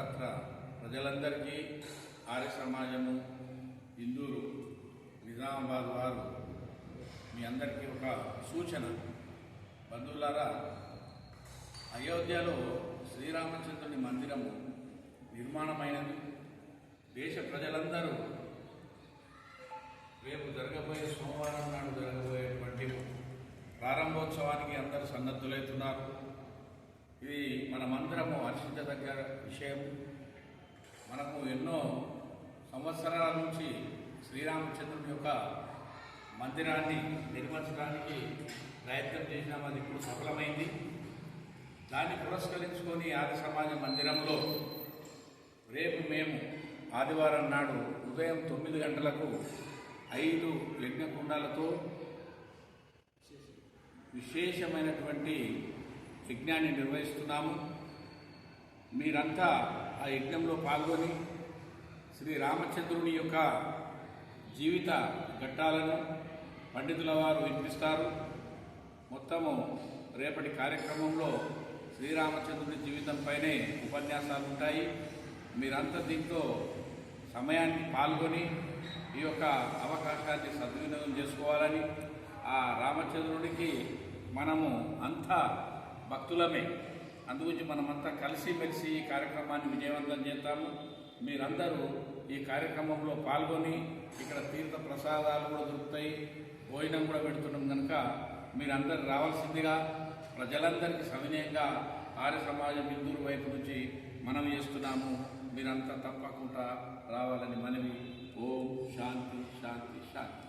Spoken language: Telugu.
రాష్ట్ర ప్రజలందరికీ ఆర్య సమాజము హిందువులు నిజామాబాద్ వారు మీ అందరికీ ఒక సూచన. బంధువులారా అయోధ్యలో శ్రీరామచంద్రుని మందిరము నిర్మాణమైనది. దేశ ప్రజలందరూ రేపు జరగబోయే సోమవారం నాడు జరగబోయేటువంటి ప్రారంభోత్సవానికి అందరూ సన్నద్ధులవుతున్నారు ఇది మనమందరము హర్షించదగ్గ విషయం. మనకు ఎన్నో సంవత్సరాల నుంచి శ్రీరామచంద్రుని యొక్క మందిరాన్ని నిర్మించడానికి ప్రయత్నం చేసినాం. అది ఇప్పుడు సఫలమైంది. దాన్ని పురస్కరించుకొని ఆది సమాజ మందిరంలో రేపు మేము ఆదివారం నాడు ఉదయం తొమ్మిది గంటలకు ఐదు యజ్ఞకుండాలతో విశేషమైనటువంటి యజ్ఞాన్ని నిర్వహిస్తున్నాము. మీరంతా ఆ యజ్ఞంలో పాల్గొని శ్రీ రామచంద్రుని యొక్క జీవిత ఘట్టాలను పండితుల వారు వినిపిస్తారు. మొత్తము రేపటి కార్యక్రమంలో శ్రీరామచంద్రుని జీవితంపైనే ఉపన్యాసాలు ఉంటాయి. మీరంతా దీంతో సమయాన్ని పాల్గొని ఈ యొక్క అవకాశాన్ని సద్వినియోగం చేసుకోవాలని ఆ రామచంద్రుడికి మనము అంతా భక్తులమే. అందుగురించి మనమంతా కలిసిమెలిసి ఈ కార్యక్రమాన్ని విజయవంతం చేస్తాము మీరందరూ ఈ కార్యక్రమంలో పాల్గొని ఇక్కడ తీర్థ ప్రసాదాలు కూడా దొరుకుతాయి. భోజనం కూడా పెడుతున్నాం కనుక మీరందరూ రావాల్సిందిగా ప్రజలందరికీ సవినయంగా ఆర్య సమాజం హిందువుల వైపు నుంచి మనం చేస్తున్నాము. మీరంతా తప్పకుండా రావాలని మనవి. ఓం శాంతి శాంతి శాంతి.